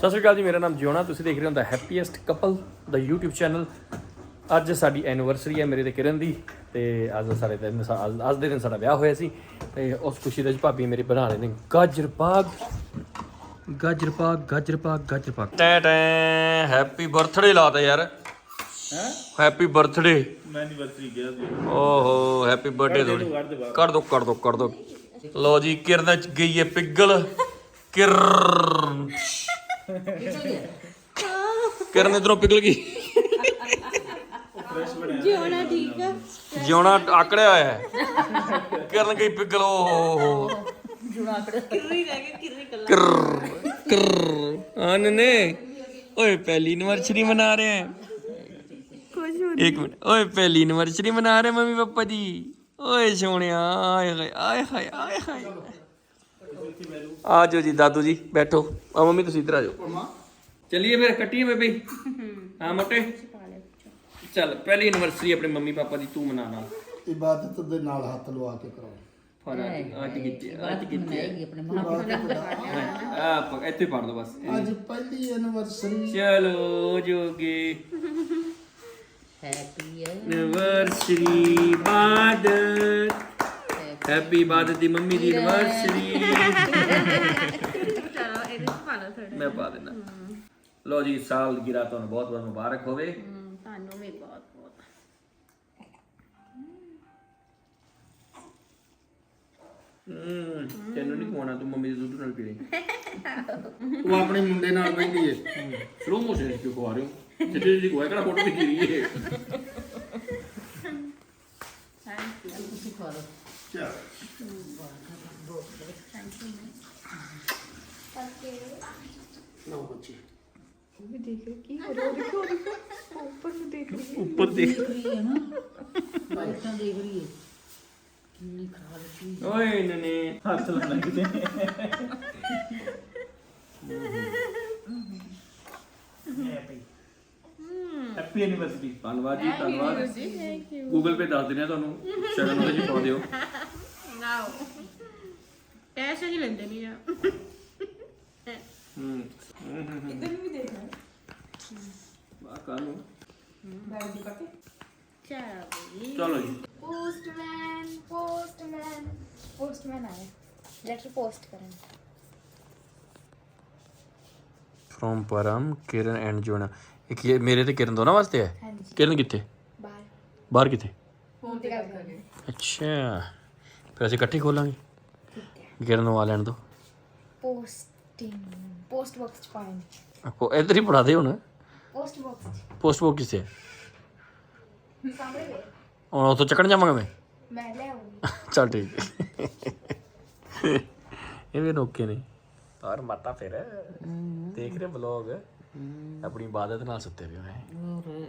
ਸਤਿ ਸ਼੍ਰੀ ਅਕਾਲ ਜੀ ਮੇਰਾ ਨਾਮ ਜਿਉਣਾ ਤੁਸੀਂ ਦੇਖ ਰਹੇ ਹੋ ਦਾ ਹੈਪੀਐਸਟ ਕਪਲ ਦਾ YouTube ਚੈਨਲ ਅੱਜ ਸਾਡੀ ਐਨੀਵਰਸਰੀ ਹੈ ਮੇਰੇ ਤੇ ਕਿਰਨ ਦੀ ਤੇ ਅੱਜ ਸਾਰੇ ਦਿਨ ਅੱਜ- ਦੇ ਦਿਨ ਸਾਡਾ ਵਿਆਹ ਹੋਇਆ ਸੀ ਤੇ ਉਸ ਖੁਸ਼ੀ ਦੇ ਵਿੱਚ ਭਾਬੀ ਮੇਰੀ ਬਣਾ ਰਹੇ ਨੇ ਗਾਜਰ ਪਾਕ। ਗਾਜਰ ਪਾਕ ਗਾਜਰ ਪਾਕ ਗਾਜਰ ਪਾਕ। ਟੈ ਟੈ ਹੈਪੀ ਬਰਥਡੇ ਲਾਤਾ ਯਾਰ। ਹੈ? ਹੈਪੀ ਬਰਥਡੇ ਮੈਂ ਐਨੀਵਰਸਰੀ ਗਿਆ ਸੀ। ਓਹੋ ਹੈਪੀ ਬਰਥਡੇ ਥੋੜੀ ਕਰ ਦੋ ਕਰ ਦੋ ਕਰ ਦੋ ਲੋ ਜੀ ਕਿਰਨ ਚ ਗਈ ਹੈ ਪਿੱਗਲ। ਕਿਰਨ। ਕਿਰਨ ਇਧਰੋਂ ਪਿਘਲ ਗਈ। ਜਿਉਣਾ ਠੀਕ ਆ। ਜਿਉਣਾ ਆਕੜਿਆ ਹੋਇਆ ਹੈ। ਕਿਰਨ ਗਈ ਪਿਘਲ। ਓਹੋ ਕਿਰਰੀ ਰਹਿ ਗਿਆ ਕਿਰਰੀ ਕੱਲਾ ਕਰ ਕਰ ਓਏ ਪਹਿਲੀ ਐਨਵਰਸਰੀ ਮਨਾ ਰਹੇ ਹੈ। ਕੁਝ ਹੋ ਇੱਕ ਮਿੰਟ। ਓਏ ਪਹਿਲੀ ਐਨਵਰਸਰੀ ਮਨਾ ਰਹੇ ਮੰਮੀ ਪਾਪਾ ਜੀ। ਓਏ ਸੋਹਣਿਆ ਆਏ ਹਾਏ ਆਏ ਹਾਏ ਆਏ ਹਾਏ। ਆ ਜਾਓ ਜੀ ਦਾਦੂ ਜੀ ਬੈਠੋ। ਆ ਮੰਮੀ ਤੁਸੀਂ ਇੱਧਰ ਆ ਜਾਓ। ਚਲਿਏ ਫਿਰ ਕੱਟੀਏ ਬੇਬੀ। ਹਾਂ। ਮੋਟੇ। ਚੱਲ ਪਹਿਲੀ ਐਨਵਰਸਰੀ ਆਪਣੇ ਮੰਮੀ ਪਾਪਾ ਦੀ ਤੂੰ ਮਨਾਣਾ ਇਬਾਦਤ ਦੇ ਨਾਲ ਹੱਥ ਲਵਾ ਕੇ ਕਰਾਓ। ਫਰ ਅੱਜ ਕਿੱਥੇ ਅੱਜ ਕਿੱਥੇ ਆਪਣੇ ਮਾਂ ਆ ਪ- ਇੱਥੇ ਪੜ ਦੋ ਬਸ। ਅੱਜ ਪਹਿਲੀ ਐਨਵਰਸਰੀ ਚਲੋ ਜੋਗੇ। ਹੈਪੀ ਐਨਵਰਸਰੀ ਬਾਦਤ ਹੈਪੀ ਬਾਦਤ ਦੀ ਮੰਮੀ ਦੀ ਐਨਵਰਸਰੀ ਚਲੋ ਇਹਦੇ ਚ ਪਾ ਲਓ ਥੋੜਾ ਮੈਂ ਪਾ ਦੇਣਾ ਲੋ ਜੀ ਸਾਲ ਗਿਰਾ ਤੁਹਾਨੂੰ ਬਹੁਤ ਬਹੁਤ ਮੁਬਾਰਕ ਹੋਵੇ। ਤੁਹਾਨੂੰ ਵੀ ਬਹੁਤ ਬਹੁਤ। ਹੂੰ ਤੈਨੂੰ ਨਹੀਂ ਖਵਾਉਣਾ ਤੂੰ ਮੰਮੀ ਦੇ ਦੁੱਧ ਨਾਲ ਪੀ ਲਈ ਉਹ ਆਪਣੇ ਮੁੰਡੇ ਨਾਲ ਬੈਠੀ ਏ। ਸਲੋ ਮੋਸ਼ਨ ਕਿਉਂ ਖਵਾ ਰਹੇ ਹੋ? ਜਿੱਦੇ ਜੀ ਕੋਈ ਕਿਹੜਾ ਫੋਟੋ ਦਿਖੀ ਰਹੀ ਹੈ ਤੁਸੀਂ ਖਾ ਲਓ। ਚਲ ਲਓ ਬੱਚੀ ਉੱਪਰ ਦੇਖ ਰਹੀ ਹੈ ਨਾ ਲਾਈਟਾਂ ਦੇਖ ਰਹੀ ਹੈ ਕਿੰਨੀ ਖਾ ਰਹੀ ਓਏ ਨਨੇ ਹੱਥ ਲਾਣਾ ਕਿਤੇ। ਹੈਪੀ ਹੈਪੀ ਐਨੀਵਰਸਰੀ ਧੰਨਵਾਦ ਜੀ ਧੰਨਵਾਦ। ਗੂਗਲ ਪੇ ਦੱਸ ਦਿੰਦੇ ਆ ਤੁਹਾਨੂੰ ਸ਼ਗਨ ਉਹਦੇ ਜੀ ਪਾ ਦਿਓ ਨਾਓ ਪੈਸੇ ਨਹੀਂ ਲੈਂਦੇ ਨਹੀਂ ਆ। ਹੂੰ। ਇਧਰ ਵੀ ਦੇਖਣਾ ਵਾਹ ਕਾਨੂੰ ਬੈਠ ਜੀ ਪਾਕੇ ਚਲੋ ਜੀ। ਪੋਸਟਮੈਨ ਪੋਸਟਮੈਨ ਪੋਸਟਮੈਨ ਆਇਆ ਲੈਟਰ ਪੋਸਟ ਕਰਨ। From Param, Kiran, and Jonah. ਇਹ ਮੇਰੇ ਤੇ ਕਿਰਨ ਦੋਨਾਂ ਵਾਸਤੇ ਹੈ? ਕਿਰਨ ਕਿੱਥੇ? ਬਾਹਰ। ਬਾਹਰ ਕਿੱਥੇ? ਫੋਨ ਤੇ ਗੱਲ ਕਰਾਂਗੇ ਅੱਛਾ। ਫਿਰ ਅਸੀਂ ਇਕੱਠੇ ਖੋਲਾਂਗੇ? ਠੀਕ ਹੈ। ਕਿਰਨ ਨੂੰ ਆ ਲੈਣ ਦੋ। ਪੋਸਟਿੰਗ ਪੋਸਟ ਬਾਕਸ ਚ ਪੋਸਟ ਬਾਕਸ ਪੋਸਟ ਬੁੱਕ ਕਿੱਥੇ ਹੈ? ਸਾਹਮਣੇ ਚੱਕਣ ਜਾਵਾਂਗਾ ਮੈਂ? ਮੈਂ ਲੈ ਆਉਂਗੀ ਚੱਲ ਠੀਕ ਇਹ ਵੀ ਨੋਕੇ ਨੇ। ਔਰ ਮਾਤਾ ਫਿਰ। ਦੇਖ ਰਹੇ ਵਲੌਗ ਆਪਣੀ ਇਬਾਦਤ ਨਾਲ ਸੁੱਤੇ ਪਏ ਹੋਏ। ਹੋਰ।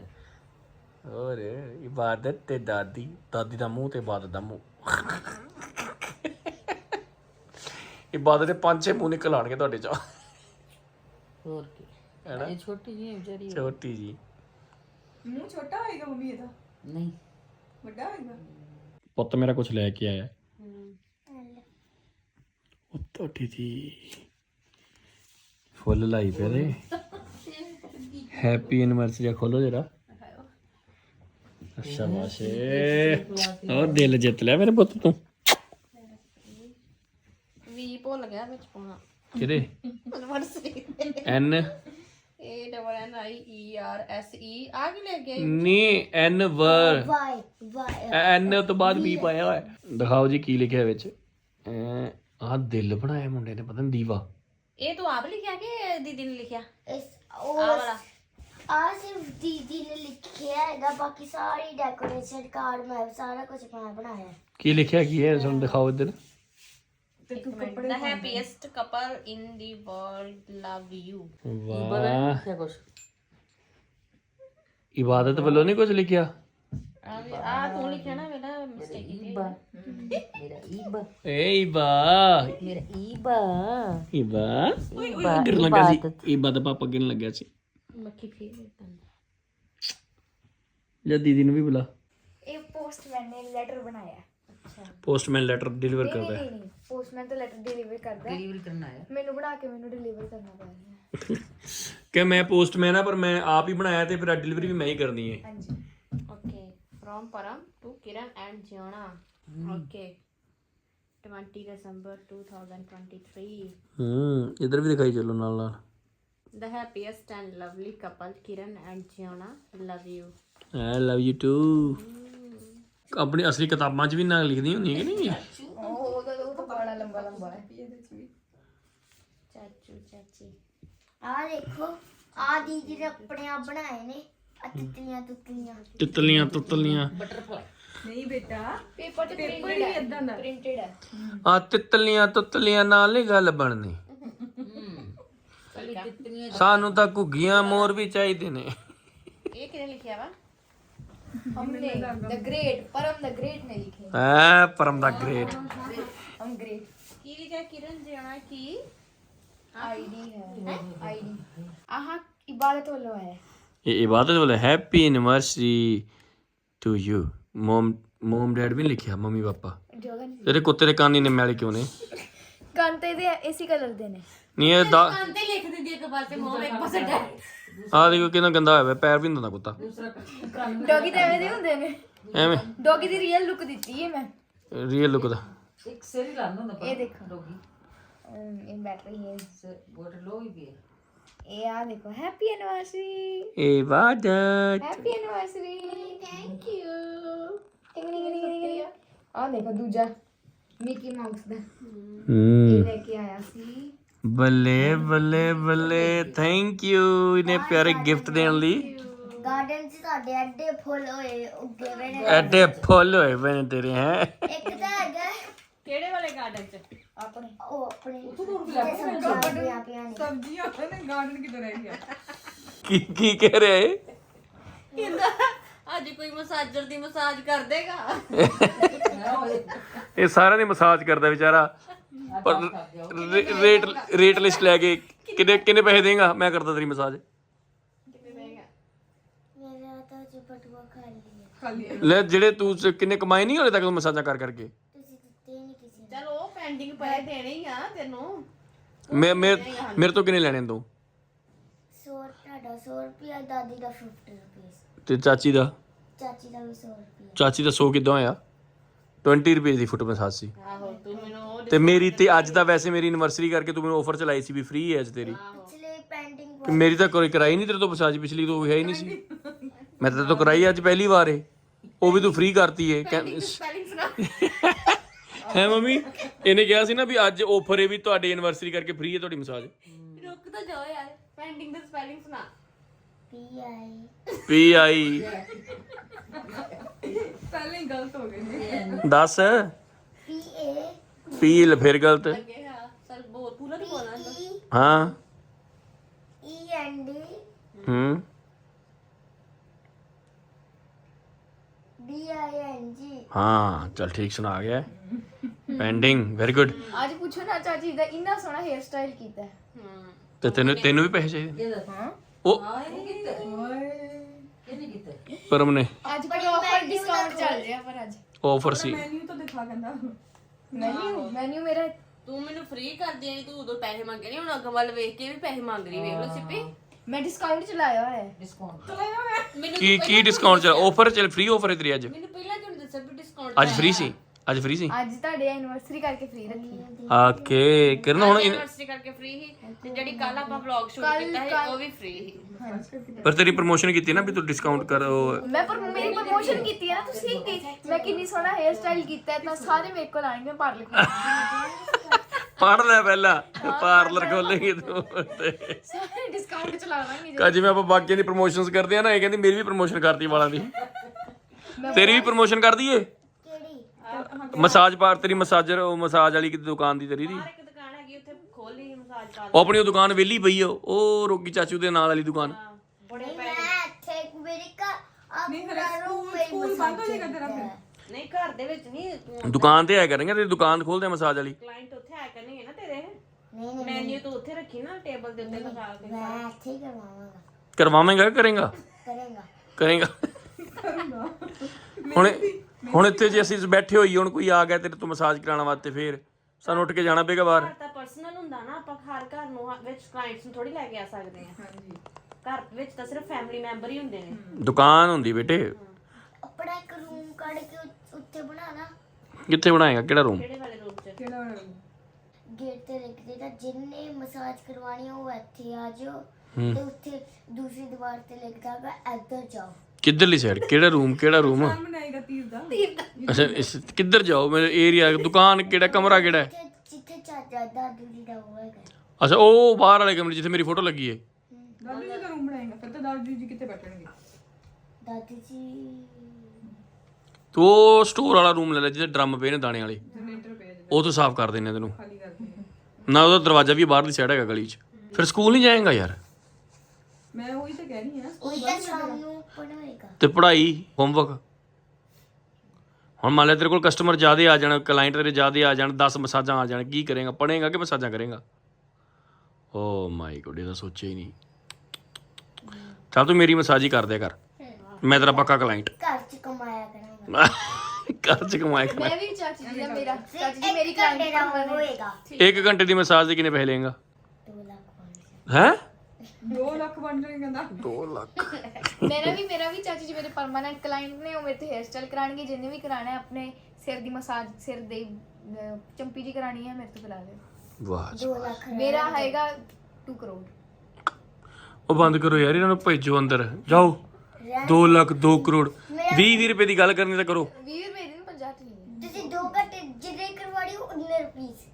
ਹੋਰ ਇਬਾਦਤ ਤੇ ਦਾਦੀ ਦਾਦੀ ਦਾ ਮੂੰਹ ਤੇ ਇਬਾਦਤ ਦਾ ਮੂੰਹ। ਇਬਾਦਤ ਦੇ ਪੰਜ ਛੇ ਮੂੰਹ ਨਿਕਲ ਆਣਗੇ ਤੁਹਾਡੇ ਚੋਂ। ਹੋਰ ਕੀ। ਹੈਨਾ? ਇਹ ਛੋਟੀ ਹੈ ਵਿਚਾਰੀ ਛੋਟੀ ਜੀ। ਮੂੰਹ ਛੋਟਾ ਹੋਏਗਾ ਮੰਮੀ ਇਹਦਾ? ਨਹੀਂ। ਵੱਡਾ ਹੋਏਗਾ? ਪੁੱਤ ਮੇਰਾ ਕੁਝ ਲੈ ਕੇ ਆਇਆ। ਉਹ ਤੁਹਾਡੀ ਦੀ ਫੁੱਲ ਲਾਈ ਪਏ ਦੇ ਹੈਪੀ ਐਨਵਰਸਰੀ ਖੋਲੋ ਜਰਾ। ਅੱਛਾ ਮਾਸ਼ੇ ਹੋਰ ਦਿਲ ਜਿੱਤ ਲਿਆ ਮੇਰੇ ਪੁੱਤ ਤੂੰ। ਵੀ ਭੁੱਲ ਗਿਆ ਵਿੱਚ ਪਾਉਣਾ। ਕਿਹਦੇ? Anniversary N? A double N I E R S E ਆ ਕੀ ਲੈ ਗਏ ਨੀ ਐਨ ਵਰ ਵਾਈ ਵਾਈ ਐਨ ਤੋਂ ਬਾਅਦ ਵੀ ਪਾਇਆ ਹੋਇਆ। ਦਿਖਾਓ ਜੀ ਕੀ ਲਿਖਿਆ ਵਿੱਚ। ਆ ਦਿਲ ਬਣਾਇਆ ਮੁੰਡੇ ਨੇ ਪਤਾ ਨਹੀਂ ਦੀਵਾ। ਇਹ ਤੂੰ ਆਪ ਲਿਖਿਆ ਕਿ ਦੀਦੀ ਨੇ ਲਿਖਿਆ? ਇਸ ਉਹ ਆ ਸਿਰਫ ਦੀਦੀ ਨੇ ਲਿਖਿਆ ਹੈਗਾ ਬਾਕੀ ਸਾਰੀ ਡੈਕੋਰੇਸ਼ਨ ਕਾਰਡ ਮੈਂ ਸਾਰਾ ਕੁਝ ਮੈਂ ਬਣਾਇਆ। ਕੀ ਲਿਖਿਆ ਕੀ ਹੈ? ਸਾਨੂੰ ਦਿਖਾਓ ਇੱਧਰ। ਕੁਛ? ਇਬਾਦਤ ਵੱਲੋਂ ਨਹੀਂ ਕੁਝ ਲਿਖਿਆ? ਆ ਆ ਤੂੰ ਲਿਖਿਆ ਨਾ ਮੇਰਾ ਮਿਸਟੇਕ ਕੀਤੀ ਹੋਈ। ਮੇਰਾ ਈਬ। ਏ ਇਬਾ ਮੇਰਾ ਈਬ। ਇਬਾ ਦਾ ਪਾਪਾ ਗਿਰਨ ਲੱਗਿਆ ਸੀ। ਮੱਖੀ ਫੇਰ ਦਿੱਤਾ ਜਾਂ ਦੀਦੀ ਨੂੰ ਵੀ ਬੁਲਾ एक पोस्टमैन ने लेटर बनाया ਪੋਸਟਮੈਨ ਲੈਟਰ ਡਿਲੀਵਰ ਕਰਦਾ ਹੈ नहीं नहीं ਪੋਸਟਮੈਨ ਤੋਂ ਲੈਟਰ ਡਿਲੀਵਰ ਕਰਦਾ ਹੈ। ਡਿਲੀਵਰੀ ਕਰਨ ਆਇਆ ਮੈਨੂੰ ਬਣਾ ਕੇ ਮੈਨੂੰ ਡਿਲੀਵਰ ਕਰਨਾ ਪੈਂਦਾ ਹੈ ਕਿ ਮੈਂ ਪੋਸਟਮੈਨ ਆ ਪਰ ਮੈਂ ਆਪ ਹੀ ਬਣਾਇਆ ਤੇ ਫਿਰ ਡਿਲੀਵਰੀ ਵੀ ਮੈਂ ਹੀ ਕਰਨੀ ਹੈ ਹਾਂਜੀ Okay, from Param to Kiran and Gianna. Okay. 20 December 2023. ਹੂੰ ਇਧਰ ਵੀ ਦਿਖਾਈ ਚੱਲੋ ਨਾਲ ਨਾਲ The happiest and lovely couple, Kiran and Gianna, love you. I love you too ਆਪਣੀ ਅਸਲੀ ਕਿਤਾਬਾਂ 'ਚ ਵੀ ਨਾਂ ਲਿਖਦੀ ਹੁੰਦੀ ਹੈ ਕਿ ਨਹੀਂ ਉਹ ਉਹਦਾ ਉਹ ਤਾਂ ਬੜਾ ਲੰਬਾ ਲੰਬਾ ਹੈ ਚਾਚੂ ਚਾਚੀ। ਆ ਦੇਖੋ ਆ ਦੀਦੀ ਨੇ ਆਪਣੇ ਆਪ ਬਣਾਏ ਨੇ ਆ ਤਿੱਤਲੀਆਂ ਤੁੱਤਲੀਆਂ। ਤਿੱਤਲੀਆਂ ਤੁੱਤਲੀਆਂ। ਨਹੀਂ ਬੇਟਾ ਪੇਪਰ ਤੇ ਪ੍ਰਿੰਟਡ ਹੈ ਆ ਤਿੱਤਲੀਆਂ ਤੁੱਤਲੀਆਂ ਨਾਲ ਗੱਲ ਬਣਨੀ। ਸਾਨੂੰ ਤਾਂ ਘੁੱਗੀਆਂ ਮੋਰ ਵੀ ਚਾਹੀਦੇ ਨੇ। ਇਹ ਕਿਹਨੇ ਲਿਖਿਆ ਵਾ? ਹਮਨੇ ਦ ਗ੍ਰੇਟ ਪਰਮ ਦ ਗ੍ਰੇਟ ਨੇ ਲਿਖੇ। ਐ ਪਰਮ ਦਾ ਗ੍ਰੇਟ ਹਮ ਗ੍ਰੇਟ ਕੀ ਲਿਖਿਆ? ਕਿਰਨ ਜਣਾ ਕੀ? ਆਈਡੀ ਹੈ। ਆਈਡੀ। ਇਬਾਦਤ ਵੱਲੋਂ ਹੈ। ਇਹ ਇਬਾਦਤ ਵਾਲਾ happy anniversary to you. Mum mum dad ਵੀ ਲਿਖਿਆ ਮੰਮੀ ਪਾਪਾ। ਤੇਰੇ ਕੁੱਤੇ ਦੇ ਕੰਨ ਇੰਨੇ ਮੈਲੇ ਕਿਉਂ ਨੇ? ਕੰਨ ਤੇ ਇਹਦੇ ਇਸੇ ਕਲਰ ਦੇ ਨੇ। ਨਹੀਂ ਇਹ ਦਾ ਕੰਨ ਤੇ ਲਿਖ ਦਿੰਦੀ ਇੱਕ ਪਾਸੇ ਮੋਮ ਇੱਕ ਪਾਸੇ ਡੈਡ ਆ ਦੇਖੋ ਕਿੰਨਾ ਗੰਦਾ ਹੋਇਆ ਪਿਆ, ਪੈਰ ਵੀ ਨਹੀਂ ਦਿੰਦਾ ਕੁੱਤਾ। ਡੌਗੀ ਤਾਂ ਐਵੇਂ ਦੇ ਹੁੰਦੇ ਨੇ। ਐਵੇਂ। ਡੌਗੀ ਦੀ ਰੀਅਲ ਲੁੱਕ ਦਿੱਤੀ ਹੈ ਮੈਂ। ਰੀਅਲ ਲੁੱਕ ਦਾ। ਇੱਕ ਸਿਰ ਹੀ ਲੰਨ ਹੁੰਦਾ ਇਹ ਦੇਖੋ। ਡੋਗੀ। ਅਮ, ਇਹ ਬੈਟਰੀ ਹੈ। ਸਿਰ ਬੋਟ ਲੋ ਹੀ ਵੀ ਹੈ। ਇਹ ਆ ਦੇਖੋ ਹੈਪੀ ਐਨਵਰਸਰੀ ਇਹ ਵਾਦਤ। ਹੈਪੀ ਐਨਵਰਸਰੀ ਥੈਂਕ ਯੂ ਟਿੰਗ ਟਿੰਗ ਟਿੰਗ ਟਿੰਗ ਆ ਦੇਖੋ ਦੂਜਾ। ਮਿਕੀ ਮਾਊਸ ਦਾ। ਹੂੰ। ਲੈ ਕੇ ਆਇਆ ਸੀ। ਬੱਲੇ ਬੱਲੇ ਬੱਲੇ। ਥੈਂਕ ਯੂ ਇਹਨੇ ਪਿਆਰੇ ਗਿਫਟ ਦੇਣ ਲਈ। ਗਾਰਡਨ 'ਚ ਸਾਡੇ ਐਡੇ ਫੁੱਲ ਹੋਏ ਉੱਗੇ ਹੋਏ ਨੇ। ਐਡੇ ਫੁੱਲ ਹੋਏ ਪਏ ਨੇ ਤੇਰੇ ਹੈ। ਇੱਕ ਤਾਂ ਹੈਗਾ। ਕਿਹੜੇ ਵਾਲੇ ਗਾਰਡਨ ਚ? ਆਪਣੇ। ਉਹ ਆਪਣੇ। ਸਬਜ਼ੀਆਂ ਪਿਆ ਨੇ। ਸਬਜ਼ੀਆਂ ਨੇ ਗਾਰਡਨ ਕਿਧਰ ਰਹਿ ਗਿਆ ਕੀ ਕੀ ਕਹਿ ਰਿਹਾ ਏ? ਕਹਿੰਦਾ ਅੱਜ ਕੋਈ ਮਸਾਜਰ ਦੀ ਮਸਾਜ ਕਰ ਦੇਗਾ। ਇਹ ਸਾਰਿਆਂ ਦੀ ਮਸਾਜ ਕਰਦਾ ਵਿਚਾਰਾ। ਪਰ ਰੇ- ਰੇਟ ਰੇਟ ਲਿਸਟ ਲੈ ਕੇ ਕਿੰਨੇ ਕਿੰਨੇ ਪੈਸੇ ਦੇਗਾ? ਮੈਂ ਕਰਦਾ ਤੇਰੀ ਮਸਾਜ ਖਾਲੀ ਲੈ ਜਿਹੜੇ ਤੂੰ ਸ- ਕਿੰਨੇ ਕਮਾਏ ਨਹੀਂ ਹਲੇ ਤੱਕ ਤੂੰ ਮਸਾਜਾਂ ਕਰ ਕਰਕੇ? ਤੁਸੀਂ ਦਿੱਤੇ ਹੀ ਨਹੀਂ ਕਿਸੇ ਨੂੰ ਚਲ ਉਹ ਪੈਂਡਿੰਗ ਪਏ ਦੇਣੇ ਹੀ ਆ ਤੈਨੂੰ। ਮੈਂ ਮੇਰੇ ਮੇਰੇ ਤੋਂ ਕਿੰਨੇ ਲੈਣੇ ਤੂੰ? 100 ਤੁਹਾਡਾ 100 ਰੁਪਿਆ ਦਾਦੀ ਦਾ 50 ਰੁਪਏ ਤੇ ਚਾਚੀ ਦਾ? ਚਾਚੀ ਦਾ ਵੀ 100 ਰੁਪਿਆ ਚਾਚੀ ਦਾ 100 ਕਿੱਦਾਂ ਹੋਇਆ? 20 ਰੁਪਏ ਦੀ ਫੁੱਟ ਮਸਾਜ ਸੀ। ਆਹੋ ਤੂੰ ਮੈਨੂੰ ਤੇ ਮੇਰੀ ਤੇ ਅੱਜ ਦਾ ਵੈਸੇ ਮੇਰੀ ਐਨਵਰਸਰੀ ਕਰਕੇ ਤੂੰ ਮੈਨੂੰ ਆਫਰ ਚਲਾਈ ਸੀ ਵੀ ਫ੍ਰੀ ਹੈ ਅੱਜ ਤੇਰੀ। ਪਿਛਲੇ ਮੇਰੀ ਤਾਂ ਕੋਈ ਕਰਾਈ ਨਹੀਂ ਤੇਰੇ ਤੋਂ ਮਸਾਜ ਪਿਛਲੀ ਤੋਂ ਹੈ ਹੀ ਨਹੀਂ ਸੀ। ਮੈਂ ਤਾਂ ਤੋਂ ਕਰਾਈ ਅੱਜ ਪਹਿਲੀ ਵਾਰ ਏ। ਉਹ ਵੀ ਤੂੰ ਫ੍ਰੀ ਕਰਤੀ ਏ। ਹੈ ਮੰਮੀ? ਇਹਨੇ ਕਿਹਾ ਸੀ ਨਾ ਵੀ ਅੱਜ ਆਫਰ ਏ ਵੀ ਤੁਹਾਡੀ ਐਨਵਰਸਰੀ ਕਰਕੇ ਫ੍ਰੀ ਹੈ ਤੁਹਾਡੀ ਮਸਾਜ ਰੁਕ ਤਾਂ ਜਾਓ ਯਾਰ। ਪੈਂਡਿੰਗ ਦੀ ਸਪੈਲਿੰਗ ਸੁਣਾ। ਪੀ ਆਈ ਪੀ ਆਈ ਪਹਿਲੇ ਗਲਤ ਹੋ ਗਏ ਨੇ 10 ਪੀ ਏ ਪੀ ਲ ਫਿਰ ਗਲਤ? ਹਾਂ ਪੂਰਾ ਨਹੀਂ ਬੋਲਣਾ ਹਾਂ। ਈ ਐਨ ਡੀ। ਹੂੰ। ਡੀ ਆਈ ਐਨ ਜੀ। ਹਾਂ ਚਲ ਠੀਕ ਸੁਣਾ ਗਿਆ। ਪੈਂਡਿੰਗ ਵੈਰੀ ਗੁੱਡ ਅੱਜ ਪੁੱਛੋ ਨਾ ਚਾਚੀ ਦਾ ਇੰਨਾ ਸੋਹਣਾ ਹੇਅਰ ਸਟਾਈਲ ਕੀਤਾ। ਹੈ ਤੇ ਤੈਨੂੰ ਤੈਨੂੰ ਵੀ ਪੈਸੇ ਚਾਹੀਦੇ? ਉਹ ਹਾਂ ਇਹ ਨਹੀਂ ਕੀਤਾ। ਇਹ ਨਹੀਂ ਕੀਤਾ। ਪਰਮ ਨੇ। ਅੱਜ ਪਰ ਆਫਰ ਡਿਸਕਾਊਂਟ ਚੱਲ ਰਿਹਾ ਪਰ ਅੱਜ। ਆਫਰ ਸੀ। ਮੈਨੂ ਤਾਂ ਦਿਖਾ ਕਹਿੰਦਾ। ਮੈਨੂ ਮੈਨੂ ਮੇਰਾ ਤੂੰ ਮੈਨੂੰ ਫ੍ਰੀ ਕਰ ਦੇਣੀ ਤੂੰ ਉਦੋਂ ਪੈਸੇ ਮੰਗੇ ਨਹੀਂ ਹੁਣ ਅੱਗੇ ਵੱਲ ਵੇਖ ਕੇ ਵੀ ਪੈਸੇ ਮੰਗ ਰਹੀ ਵੇਖ ਲਓ ਸਿੱਪੀ। ਮੈਂ ਡਿਸਕਾਊਂਟ ਚਲਾਇਆ ਹੋਇਆ ਹੈ। ਡਿਸਕਾਊਂਟ ਮੈਨੂੰ ਕੀ ਕੀ ਡਿਸਕਾਊਂਟ ਚੱਲ ਆਫਰ ਚੱਲ ਫ੍ਰੀ ਆਫਰ ਹੈ ਤੇਰੀ ਅੱਜ? ਮੈਨੂੰ ਪਹਿਲਾਂ ਕਿਉਂ ਨੀ ਦੱਸਿਆ ਵੀ ਡਿਸਕਾਊਂਟ ਅੱਜ ਫ੍ਰੀ ਸੀ? ਅੱਜ ਫ੍ਰੀ ਸੀ? ਅੱਜ ਤੁਹਾਡੇ ਐਨੀਵਰਸਰੀ ਕਰਕੇ ਫ੍ਰੀ ਰੱਖੀ ਹੈ ਓਕੇ ਕਿਰਨ ਹੁਣ ਇਨ- ਐਨਵਰਸਰੀ ਕਰਕੇ ਫ੍ਰੀ ਹੀ ਤੇ ਜਿਹੜੀ ਕੱਲ ਆਪਾਂ ਵਲੌਗ ਸ਼ੂਟ ਕੀਤਾ ਸੀ ਉਹ ਵੀ ਫ੍ਰੀ ਹੀ ਪਰ ਤੇਰੀ ਪ੍ਰਮੋਸ਼ਨ ਕੀਤੀ ਨਾ ਵੀ ਤੂੰ ਡਿਸਕਾਊਂਟ ਕਰ ਉਹ ਮੈਂ ਪਰ ਮੇਰੀ ਪ੍ਰਮੋਸ਼ਨ ਕੀਤੀ ਹੈ ਨਾ ਤੁਸੀਂ ਕਿ ਮੈਂ ਕਿੰਨੀ ਸੋਹਣਾ ਹੇਅਰ ਸਟਾਈਲ ਕੀਤਾ ਹੈ ਤਾਂ ਸਾਰੇ ਮੇਰੇ ਕੋਲ ਆਣਗੇ ਪਾਰਲਰ ਕੋਲ ਪੜ ਲੈ ਪਹਿਲਾਂ ਪਾਰਲਰ ਖੋਲੇਗੀ ਤੂੰ ਤੇ ਸਾਰੇ ਡਿਸਕਾਊਂਟ ਚਲਾਵਾਂਗੇ ਕਾ ਜਿਵੇਂ ਆਪਾਂ ਬਾਕੀਆਂ ਦੀ ਪ੍ਰਮੋਸ਼ਨਸ ਕਰਦੇ ਆ ਨਾ ਇਹ ਕਹਿੰਦੀ ਮੇਰੀ ਵੀ ਪ੍ਰਮੋਸ਼ਨ ਕਰਤੀ ਵਾਲਾਂ ਦੀ। ਤੇਰੀ ਵੀ ਪ੍ਰਮੋਸ਼ਨ ਕਰ ਦਈਏ ਮਸਾਜ ਪਾਰ ਤੇਰੀ ਮਸਾਜਰ ਉਹ ਮਸਾਜ ਵਾਲੀ ਕਿਤੇ ਦੁਕਾਨ ਦੀ ਤੇਰੀ ਦੀ? ਹਰ ਇੱਕ ਦੁਕਾਨ ਹੈਗੀ ਉੱਥੇ ਖੋਲ ਲਈ ਮਸਾਜ ਕਰ ਉਹ ਆਪਣੀ ਉਹ ਦੁਕਾਨ ਵਿਹਲੀ ਪਈ ਆ ਉਹ ਰੋਗੀ ਚਾਚੂ ਦੇ ਨਾਲ ਵਾਲੀ ਦੁਕਾਨ। ਬੜੇ ਮੈਂ ਇੱਥੇ ਮੇਰੀ ਕਾ ਆ ਨਹੀਂ ਫਿਰ ਪੂਰਾ ਰੂਮ ਸਕੂਲ ਮੇਰੀ ਸਕੂਲ ਬੰਦ ਹੋ ਮਸਾਜ ਜਾਏਗਾ ਤੇਰਾ ਫਿਰ? ਨਹੀਂ ਘਰ ਦੇ ਵਿੱਚ ਨਹੀਂ ਤੂੰ ਦੁਕਾਨ ਤੇ ਆਇਆ ਕਰਾਂਗੇ ਤੇਰੀ ਦੁਕਾਨ ਖੋਲਦੇ ਆ ਮਸਾਜ ਵਾਲੀ। ਕਲਾਇੰਟ ਉੱਥੇ ਆਇਆ ਕਰਨਗੇ ਨਾ ਤੇਰੇ? ਨਹੀਂ ਨਹੀਂ ਮੈਨੂ ਤੂੰ ਉੱਥੇ ਰੱਖੀ ਨਾ ਟੇਬਲ ਦੇ ਉੱਤੇ ਲਗਾ ਕੇ ਮੈਂ ਇੱਥੇ ਹੀ ਕਰਵਾਵਾਂਗਾ। ਕਰਵਾਵੇਂਗਾ ਕਰੇਗਾ? ਕਰੇਗਾ। ਹੁਣ ਹੁਣ ਇੱਥੇ ਜੇ ਅਸੀਂ ਬੈਠੇ ਹੋਈਏ ਹੁਣ ਕੋਈ ਆ ਗਿਆ ਤੇਰੇ ਤੋਂ ਮਸਾਜ ਕਰਾਉਣ ਵਾਸਤੇ ਫੇਰ। ਸਾਨੂੰ ਉੱਠ ਕੇ ਜਾਣਾ ਪਏਗਾ ਬਾਹਰ। ਘਰ ਤਾਂ ਪਰਸਨਲ ਹੁੰਦਾ ਨਾ ਆਪਾਂ ਹਰ ਘਰ ਨੂੰ ਹ- ਵਿੱਚ ਕਲਾਇੰਟਸ ਨੂੰ ਥੋੜੀ ਲੈ ਕੇ ਆ ਸਕਦੇ ਆ ਹਾਂਜੀ। ਘਰ ਵਿੱਚ ਤਾਂ ਸਿਰਫ ਫੈਮਿਲੀ ਮੈਂਬਰ ਹੀ ਹੁੰਦੇ ਨੇ। ਦੁਕਾਨ ਹੁੰਦੀ ਬੇਟੇ। ਆਪਣਾ ਇੱਕ ਰੂਮ ਕੱਢ ਕੇ ਉ- ਉੱਥੇ ਬਣਾਣਾ ਕਿੱਥੇ ਬਣਾਏਗਾ? ਕਿਹੜਾ ਰੂਮ ਕਿਹੜੇ ਵਾਲੇ ਰੂਮ 'ਚ? ਕਿਹੜਾ ਵਾਲਾ ਗੇਟ ਤੇ ਲਿਖ ਦੇਣਾ ਜਿੰਨੇ ਮਸਾਜ ਕਰਵਾਣੀ ਉਹ ਇੱਥੇ ਆ ਜਾਓ ਤੇ ਉੱਥੇ ਦੂਸਰੀ ਦੀਵਾਰ ਤੇ ਲਿਖ ਦਾਗਾ ਇੱਧਰ ਜਾਓ। ਕਿੱਧਰਲੀ ਸਾਈਡ ਕਿਹੜਾ ਰੂਮ ਕਿਹੜਾ ਰੂਮ ਕੌਣ ਬਣਾਏਗਾ ਤੀਰ ਦਾ। ਅੱਛਾ ਇਸ ਕਿੱਧਰ ਜਾਓ? ਮੇਰੇ ਏਰੀਆ ਦੁਕਾਨ ਕਿਹੜਾ ਕਮਰਾ ਕਿਹੜਾ ਹੈ? ਜਿੱਥੇ ਜਿੱਥੇ ਚਾਚਾ ਦਾਦੂ ਜੀ ਦਾ ਉਹ ਹੈਗਾ। ਅੱਛਾ ਉਹ ਬਾਹਰ ਵਾਲੇ ਕਮਰੇ ਜਿੱਥੇ ਮੇਰੀ ਫੋਟੋ ਲੱਗੀ ਹੈ। ਦਾਦੂ ਜੀ ਦਾ ਰੂਮ ਬਣਾਏਗਾ ਫਿਰ ਤਾਂ ਦਾਦੂ ਜੀ ਕਿੱਥੇ ਬੈਠਣਗੇ? ਦਾਦੀ ਜੀ। ਤੂੰ ਉਹ ਸਟੋਰ ਵਾਲਾ ਰੂਮ ਲੈ ਲੈ ਜਿੱਥੇ ਡਰਮ ਪਏ ਨੇ ਦਾਣੇ ਵਾਲੇ। ਜਨਰੇਟਰ ਪਿਆ ਜਿਹੜਾ ਉਹ ਤੋਂ ਸਾਫ਼ ਕਰ ਦਿੰਨੇ ਤੈਨੂੰ। ਖਾਲੀ ਕਰਦੇ ਆ। ਨਾ। ਉਹਦਾ ਦਰਵਾਜ਼ਾ ਵੀ ਬਾਹਰਲੀ ਸਾਈਡ ਹੈਗਾ ਗਲੀ 'ਚ। ਫਿਰ ਸਕੂਲ ਨਹੀਂ ਜਾਏਗਾ ਯਾਰ? ਮੈਂ ਉਹੀ ਤਾਂ ਕਹਿ ਰਹੀ ਹਾਂ ਉਹ ਤਾਂ ਸ਼ਾਮ ਨੂੰ ਪੜ੍ਹਾਏਗਾ ਤੇ ਪੜ੍ਹਾਈ ਹੋਮਵਰਕ ਹੁਣ ਮੰਨ ਲੈ ਤੇਰੇ ਕੋਲ ਕਸਟਮਰ ਜ਼ਿਆਦੇ ਆ ਜਾਣ ਕਲਾਇੰਟ ਤੇਰੇ ਜ਼ਿਆਦੇ ਆ ਜਾਣ 10 ਮਸਾਜਾਂ ਆ ਜਾਣ ਕੀ ਕਰੇਗਾ ਪੜ੍ਹੇਗਾ ਕਿ ਮਸਾਜਾਂ ਕਰੇਗਾ? ਓ ਮਾਈ ਗੋਡ ਇਹ ਤਾਂ ਸੋਚਿਆ ਹੀ ਨਹੀਂ। ਚੱਲ ਤੂੰ ਮੇਰੀ ਮਸਾਜ ਹੀ ਕਰ ਦਿਆ ਕਰ। ਮੈਂ ਤੇਰਾ ਪੱਕਾ ਕਲਾਇੰਟ ਘਰ ਚ ਕਮਾਇਆ ਕਰਾਂਗਾ। ਘਰ ਚ ਕਮਾਇਆ ਕਰ ਮੈਂ ਵੀ ਚਾਚੀ ਜੀ ਦਾ ਮੇਰਾ ਚਾਚੀ ਜੀ ਮੇਰੀ ਇੱਕ ਘੰਟੇ ਕਲਾਇੰਟ ਦਾ ਹੋਏਗਾ ਇੱਕ ਘੰਟੇ ਦੀ ਮਸਾਜ ਦੇ ਕਿੰਨੇ ਪੈਸੇ ਲਏਗਾ? 2 ਲੱਖ ਹੈ? 2 ਲੱਖ ਬਣ ਜਾਣੇ ਕਹਿੰਦਾ। 2 ਲੱਖ। ਮੇਰਾ ਵੀ ਮੇਰਾ ਵੀ ਚਾਚੀ ਜੀ ਮੇਰੇ ਪਰਮਾਨੈਂਟ ਕਲਾਇੰਟ ਨੇ ਉਹ ਮੇਰੇ ਤੇ ਹੇਅਰ ਸਟਾਈਲ ਕਰਾਣਗੇ ਜਿੰਨੇ ਵੀ ਕਰਾਣਾ ਹੈ ਆਪਣੇ ਸਿਰ ਦੀ ਮਸਾਜ ਸਿਰ ਦੇ ਅਹ, ਚੰਪੀ ਜੀ ਕਰਾਣੀ ਹੈ ਮੇਰੇ ਤੋਂ ਕਰਾ ਲਿਓ ਵਾਹ ਜੀ। 2 ਲੱਖ ਮੇਰਾ ਹੈਗਾ 2 ਕਰੋੜ ਉਹ ਬੰਦ ਕਰੋ ਯਾਰ ਇਹਨਾਂ ਨੂੰ ਭੇਜੋ ਅੰਦਰ। ਜਾਓ। 2 ਲੱਖ 2 ਕਰੋੜ। 20 20 ਰੁਪਏ ਦੀ ਗੱਲ ਕਰਨੀ ਤਾਂ ਕਰੋ। 20 ਰੁਪਏ ਦੀ 50 ਦੀ ਨਹੀਂ। ਤੁਸੀਂ 2 ਘੰਟੇ ਜਿੰਨੇ ਕਰਵਾੜੀ ਉਹਨੇ ਰੁਪੀਸ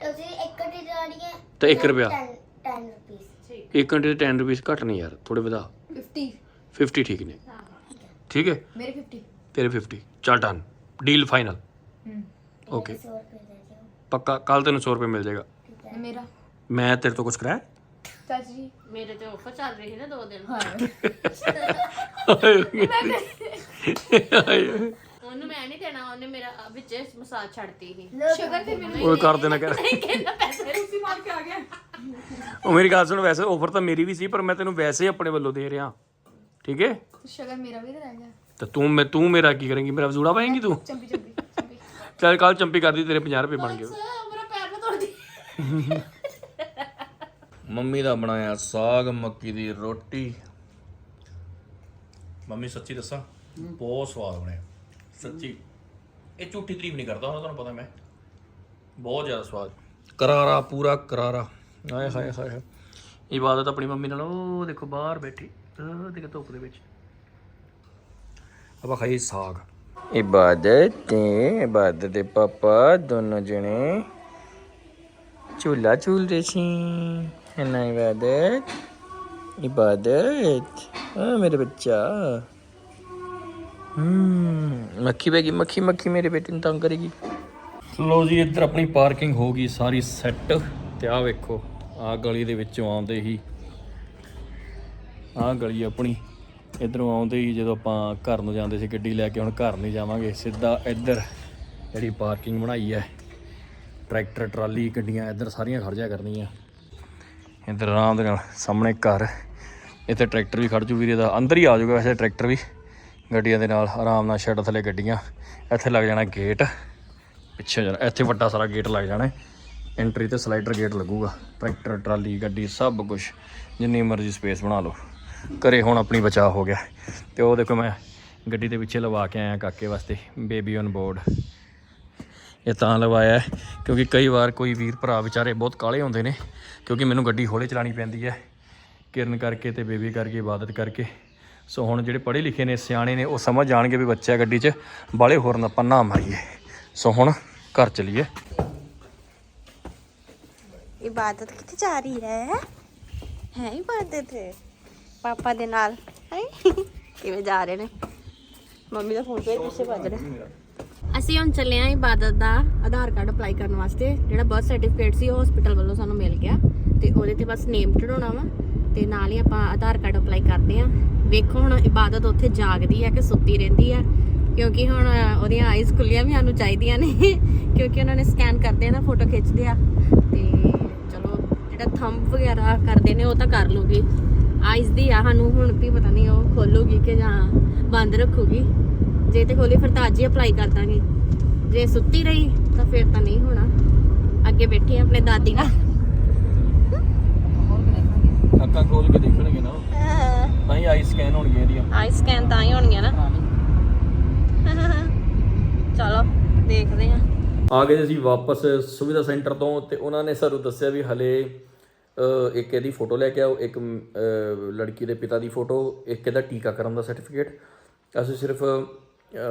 ਤੁਸੀਂ 1 ਘੰਟੇ ਜਾਣੀ ਹੈ ਤੇ 1 ਰੁਪਿਆ। 10 10 ਰੁਪੀਸ 1 ਘੰਟੇ ਦੇ 10 ਰੁਪਏ ਘੱਟ ਨਹੀਂ ਯਾਰ ਥੋੜੇ ਵਧਾ 50 50 ਠੀਕ ਨੇ ਠੀਕ ਹੈ ਮੇਰੇ 50 ਤੇਰੇ 50 ਚੱਲ ਡਨ ਡੀਲ ਫਾਈਨਲ ਹੂੰ ਓਕੇ 100 ਰੁਪਏ ਦੇ ਦਿਓ ਪੱਕਾ ਕੱਲ ਤੈਨੂੰ 100 ਰੁਪਏ ਮਿਲ ਜਾਏਗਾ ਤੇ ਮੇਰਾ ਮੈਂ ਤੇਰੇ ਤੋਂ ਕੁਝ ਕਰਾਇਆ ਚਾਚੀ ਜੀ ਮੇਰੇ ਤੇ ਆਫਰ ਉਹਨੂੰ ਮੈਂ ਨਹੀਂ ਦੇਣਾ ਉਹਨੇ ਮੇਰਾ ਵਿੱਚ ਮਸਾਜ ਛੱਡਤੀ ਸੀ। ਸ਼ੁਗਰ ਤੇ ਮੈਨੂੰ ਉਹ ਕਰ ਦੇਣਾ ਕਰ ਕਹਿੰਦਾ ਪੈਸੇ ਤੁਸੀਂ ਮਾਰ ਕੇ ਆ ਗਿਆ। ਉਹ ਮੇਰੀ ਗੱਲ ਸੁਣ ਵੈਸੇ ਆਫਰ ਤਾਂ ਮੇਰੀ ਵੀ ਸੀ ਪਰ ਮੈਂ ਤੈਨੂੰ ਵੈਸੇ ਹੀ ਆਪਣੇ ਵੱਲੋਂ ਦੇ ਰਿਹਾ। ਠੀਕ ਹੈ? ਸ਼ੁਗਰ ਮੇਰਾ ਵੀ ਤਾਂ ਰਹਿ ਗਿਆ। ਤਾਂ ਤੂੰ ਮੈਂ ਤੂੰ ਮੇਰਾ ਕੀ ਕਰੇਂਗੀ? ਮੇਰਾ ਵਜੂੜਾ ਪਾਏਂਗੀ ਤੂੰ? ਚੰਪੀ ਚੰਪੀ ਚੰਪੀ ਚੱਲ ਕੱਲ ਚੰਪੀ ਕਰਦੀ ਤੇਰੇ 50 ਰੁਪਏ ਬਣ ਗਏ। ਮੇਰਾ ਪੈਰ ਨਾ ਤੋੜਦੀ। ਮੰਮੀ ਦਾ ਬਣਾਇਆ ਸਾਗ ਮੱਕੀ ਦੀ ਰੋਟੀ। ਮੰਮੀ ਸੱਚੀ ਦੱਸਾਂ ਬਹੁਤ ਸਵਾਦ ਬਣਿਆ। ਸੱਚੀ। ਇਹ ਝੂਠੀ ਤਾਰੀਫ ਨਹੀਂ ਕਰਦਾ ਹੁਣ ਤੁਹਾਨੂੰ ਪਤਾ ਮੈਂ। ਬਹੁਤ ਜ਼ਿਆਦਾ ਸਵਾਦ। ਕਰਾਰਾ ਪੂਰਾ ਕਰਾਰਾ। ਹਾਏ ਹਾਏ ਹਾਏ ਹਾਏ। ਇਬਾਦਤ ਆਪਣੀ ਮੰਮੀ ਨਾਲ ਉਹ ਦੇਖੋ ਬਾਹਰ ਬੈਠੀ। ਉਹ ਦੇਖੋ ਧੁੱਪ ਦੇ ਵਿੱਚ। ਆਪਾਂ ਖਾਈ ਸਾਗ। ਇਬਾਦਤ ਤੇ ਇਬਾਦਤ ਦੇ ਪਾਪਾ ਦੋਨੋਂ ਜਣੇ। ਝੂਲਾ ਝੂਲ ਰਹੇ ਸੀ। ਹੈ ਨਾ ਇਬਾਦਤ ਇਬਾਦਤ। ਆ ਮੇਰੇ ਬੱਚਾ। ਹੂੰ। ਮੱਖੀ ਬੈਗੀ ਮੱਖੀ ਮੱਖੀ ਮੇਰੇ ਬੇਟੇ ਨੂੰ ਤੰਗ ਕਰੇਗੀ। ਲੋ ਜੀ, ਇੱਧਰ ਆਪਣੀ ਪਾਰਕਿੰਗ ਹੋ ਗਈ, ਸਾਰੀ ਸੈੱਟ। ਤੇ ਆਹ ਵੇਖੋ, ਆਹ ਗਲੀ ਦੇ ਵਿੱਚੋਂ ਆਉਂਦੇ ਹੀ। ਆਹ ਗਲੀ ਆਪਣੀ, ਇਧਰੋਂ ਆਉਂਦੇ ਹੀ ਜਦੋਂ ਆਪਾਂ ਘਰ ਨੂੰ ਜਾਂਦੇ ਸੀ ਗੱਡੀ ਲੈ ਕੇ, ਹੁਣ ਘਰ ਨਹੀਂ ਜਾਵਾਂਗੇ। ਸਿੱਧਾ ਇੱਧਰ ਜਿਹੜੀ ਪਾਰਕਿੰਗ ਬਣਾਈ ਹੈ, ਟਰੈਕਟਰ, ਟਰਾਲੀ, ਗੱਡੀਆਂ, ਇੱਧਰ ਸਾਰੀਆਂ ਖੜ ਜਾ ਕਰਨੀਆਂ। ਇੱਧਰ ਆਰਾਮ ਦੇ ਨਾਲ ਸਾਹਮਣੇ ਘਰ, ਇੱਥੇ ਟਰੈਕਟਰ ਵੀ ਖੜ ਜੂ ਵੀਰੇ ਦਾ, ਅੰਦਰ ਹੀ ਆ ਜਾਊਗਾ ਵੈਸੇ ਟਰੈਕਟਰ ਵੀ। ਗੱਡੀਆਂ ਦੇ ਨਾਲ ਆਰਾਮ ਨਾਲ ਸ਼ੈੱਡ ਥੱਲੇ ਗੱਡੀਆਂ। ਇੱਥੇ ਲੱਗ ਜਾਣਾ ਗੇਟ ਪਿੱਛੇ ਜਾਣਾ, ਇੱਥੇ ਵੱਡਾ ਸਾਰਾ ਗੇਟ ਲੱਗ ਜਾਣਾ। ਐਂਟਰੀ ਤੇ ਸਲਾਈਡਰ ਗੇਟ ਲੱਗੂਗਾ। ਟਰੈਕਟਰ ਟਰਾਲੀ, ਗੱਡੀ, ਸਭ ਕੁਝ ਜਿੰਨੀ ਮਰਜ਼ੀ ਸਪੇਸ ਬਣਾ ਲਓ। ਘਰੇ ਹੁਣ ਆਪਣੀ ਬਚਾਅ ਹੋ ਗਿਆ। ਤੇ ਉਹ ਦੇਖੋ ਮੈਂ ਗੱਡੀ ਦੇ ਪਿੱਛੇ ਲਵਾ ਕੇ ਆਇਆ ਕਾਕੇ ਵਾਸਤੇ ਬੇਬੀ ਔਨ ਬੋਰਡ ਇਹ ਤਾਂ ਲਵਾਇਆ ਕਿਉਂਕਿ ਕਈ ਵਾਰ ਕੋਈ ਵੀਰ ਭਰਾ ਵਿਚਾਰੇ ਬਹੁਤ ਕਾਲੇ ਹੁੰਦੇ ਨੇ, ਕਿਉਂਕਿ ਮੈਨੂੰ ਗੱਡੀ ਹੌਲੇ ਚਲਾਣੀ ਪੈਂਦੀ ਹੈ। ਕਿਰਨ ਕਰਕੇ ਤੇ ਬੇਬੀ ਕਰਕੇ ਇਬਾਦਤ ਕਰਕੇ। ਸੋ ਹੁਣ ਜਿਹੜੇ ਪੜ੍ਹੇ ਲਿਖੇ ਨੇ, ਸਿਆਣੇ ਨੇ, ਉਹ ਸਮਝ ਜਾਣਗੇ ਵੀ ਬੱਚਾ ਗੱਡੀ 'ਚ ਬਾਲੇ ਹੋਰਨ ਆਪਾਂ ਨਾ ਮਾਰੀਏ। ਸੋ ਹੁਣ ਘਰ ਚਲੀਏ। ਇਬਾਦਤ ਕਿੱਥੇ ਜਾ ਰਹੀ ਹੈ? ਹੈ ਇਬਾਦਤ? ਪਾਪਾ ਦੇ ਨਾਲ। ਹੈ? ਕਿਵੇਂ ਜਾ ਰਹੇ ਨੇ? ਮੰਮੀ ਦਾ ਫੋਨ ਤੇ ਪਿੱਛੇ ਵੱਜ ਰਿਹਾ? ਅਸੀਂ ਹੁਣ ਚੱਲੇ ਆਂ ਇਬਾਦਤ ਦਾ ਆਧਾਰ ਕਾਰਡ ਅਪਲਾਈ ਕਰਨ ਵਾਸਤੇ। ਜਿਹੜਾ ਬਰਥ ਸਰਟੀਫਿਕੇਟ ਸੀ, ਉਹ ਹਸਪੀਟਲ ਵੱਲੋਂ ਸਾਨੂੰ ਮਿਲ ਗਿਆ ਤੇ ਉਹਦੇ ਤੇ ਬਸ ਨੇਮ ਚੜਾਉਣਾ ਵਾ। ਤੇ ਨਾਲ ਹੀ ਆਪਾਂ ਆਧਾਰ ਕਾਰਡ ਅਪਲਾਈ ਕਰਦੇ ਆਂ ਵੇਖੋ ਹੁਣ ਇਬਾਦਤ ਉੱਥੇ ਜਾਗਦੀ ਆ ਕਿ ਸੁੱਤੀ ਰਹਿੰਦੀ ਆ ਕਿਉਂਕਿ ਹੁਣ ਉਹਦੀਆਂ ਆਈਜ਼ ਖੁੱਲੀਆਂ ਵੀ ਸਾਨੂੰ ਚਾਹੀਦੀਆਂ ਨੇ। ਕਿਉਂਕਿ ਉਹਨਾਂ ਨੇ ਸਕੈਨ ਕਰਦੇ ਆ ਨਾ ਫੋਟੋ ਖਿੱਚਦੇ ਆ। ਤੇ ਚਲੋ, ਜਿਹੜਾ ਥੰਬ ਵਗੈਰਾ ਕਰਦੇ ਨੇ, ਉਹ ਤਾਂ ਕਰ ਲੂਗੀ ਆਈਜ਼ ਦੀ ਆ ਸਾਨੂੰ ਹੁਣ ਵੀ ਪਤਾ ਨਹੀਂ ਉਹ ਖੋਲੂਗੀ ਕਿ ਜਾਂ ਬੰਦ ਰੱਖੂਗੀ। ਜੇ ਤੇ ਖੋਲੀ, ਫਿਰ ਤਾਂ ਅੱਜ ਹੀ ਅਪਲਾਈ ਕਰ ਦਾਂਗੇ। ਜੇ ਸੁੱਤੀ ਰਹੀ, ਤਾਂ ਫਿਰ ਤਾਂ ਨਹੀਂ ਹੋਣਾ। ਅੱਗੇ ਬੈਠੇ ਆਪਣੇ ਦਾਦੀ ਨਾਲ। ਅੱਖਾਂ ਖੋਲ ਕੇ ਦੇਖਣਗੇ ਨਾ ਤਾਂ ਹੀ ਆਈ ਸਕੈਨ ਹੋਣਗੀਆਂ ਇਹਦੀਆਂ। ਆਈ ਸਕੈਨ ਤਾਂ ਹੀ ਹੋਣਗੀਆਂ ਨਾ। ਚਲੋ ਦੇਖਦੇ ਆ ਆ ਗਏ ਅਸੀਂ ਵਾਪਸ ਸੁਵਿਧਾ ਸੈਂਟਰ ਤੋਂ ਤੇ ਉਹਨਾਂ ਨੇ ਸਾਨੂੰ ਦੱਸਿਆ ਵੀ ਹਲੇ ਇੱਕ ਇਹਦੀ ਫੋਟੋ ਲੈ ਕੇ ਆਓ ਇੱਕ ਲੜਕੀ ਦੇ ਪਿਤਾ ਦੀ ਫੋਟੋ ਇੱਕ ਇਹਦਾ ਟੀਕਾਕਰਨ ਦਾ ਸਰਟੀਫਿਕੇਟ ਅਸੀਂ ਸਿਰਫ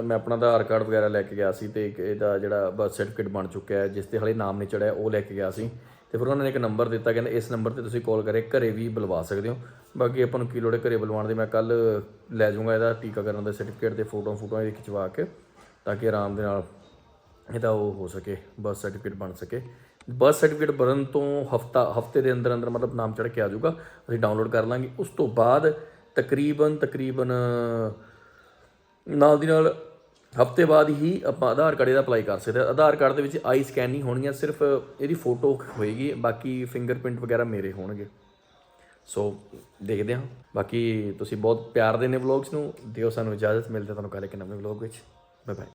ਮੈਂ ਆਪਣਾ ਆਧਾਰ ਕਾਰਡ ਵਗੈਰਾ ਲੈ ਕੇ ਗਿਆ ਸੀ ਤੇ ਇਹਦਾ ਜਿਹੜਾ ਬਰਥ ਸਰਟੀਫਿਕੇਟ ਬਣ ਚੁੱਕਿਆ ਹੈ ਜਿਸ ਤੇ ਹਲੇ ਨਾਮ ਨਹੀਂ ਚੜਿਆ ਉਹ ਲੈ ਕੇ ਗਿਆ ਸੀ। ਤੇ ਫਿਰ ਉਹਨਾਂ ਨੇ ਇੱਕ ਨੰਬਰ ਦਿੱਤਾ, ਕਹਿੰਦੇ ਇਸ ਨੰਬਰ ਤੇ ਤੁਸੀਂ ਕਾਲ ਕਰੇ, ਘਰੇ ਵੀ ਬੁਲਵਾ ਸਕਦੇ ਹੋ। ਬਾਕੀ ਆਪਾਂ ਨੂੰ ਕੀ ਲੋੜ ਹੈ ਘਰੇ ਬੁਲਵਾਉਣ ਦੀ? ਮੈਂ ਕੱਲ ਲੈ ਜਾਊਂਗਾ ਇਹਦਾ ਟੀਕਾਕਰਨ ਦਾ ਸਰਟੀਫਿਕੇਟ ਤੇ ਫੋਟੋ ਫੋਟੋਆਂ ਇਹ ਖਿਚਵਾ ਕੇ, ਤਾਂ ਕਿ ਆਰਾਮ ਦੇ ਨਾਲ ਇਹਦਾ ਉਹ ਹੋ ਸਕੇ ਬਰਥ ਸਰਟੀਫਿਕੇਟ ਬਣ ਸਕੇ। ਬਰਥ ਸਰਟੀਫਿਕੇਟ ਬਣਨ ਤੋਂ ਹਫਤਾ, ਹਫ਼ਤੇ ਦੇ ਅੰਦਰ ਅੰਦਰ ਮਤਲਬ ਨਾਮ ਚੜ ਕੇ ਆ ਜਾਊਗਾ, ਅਸੀਂ ਡਾਊਨਲੋਡ ਕਰ ਲਾਂਗੇ। ਉਸ ਤੋਂ ਬਾਅਦ ਤਕਰੀਬਨ ਤਕਰੀਬਨ ਨਾਲ ਦੀ ਨਾਲ ਹਫ਼ਤੇ ਬਾਅਦ ਹੀ ਆਪਾਂ ਆਧਾਰ ਕਾਰਡ ਇਹਦਾ ਅਪਲਾਈ ਕਰ ਸਕਦੇ ਹਾਂ। ਆਧਾਰ ਕਾਰਡ ਦੇ ਵਿੱਚ ਆਈ ਸਕੈਨ ਨਹੀਂ ਹੋਣਗੀਆਂ ਸਿਰਫ ਇਹਦੀ ਫੋਟੋ ਹੋਏਗੀ, ਬਾਕੀ ਫਿੰਗਰਪ੍ਰਿੰਟ ਵਗੈਰਾ ਮੇਰੇ ਹੋਣਗੇ। ਸੋ ਦੇਖਦੇ ਹਾਂ। ਬਾਕੀ ਤੁਸੀਂ ਬਹੁਤ ਪਿਆਰ ਦੇਨੇ ਵਲੌਗਸ ਨੂੰ। ਦਿਓ ਸਾਨੂੰ ਇਜਾਜ਼ਤ, ਮਿਲਦੇ ਤੁਹਾਨੂੰ ਕੱਲ੍ਹ ਇੱਕ ਨਵੇਂ ਵਲੌਗ ਵਿੱਚ। Bye bye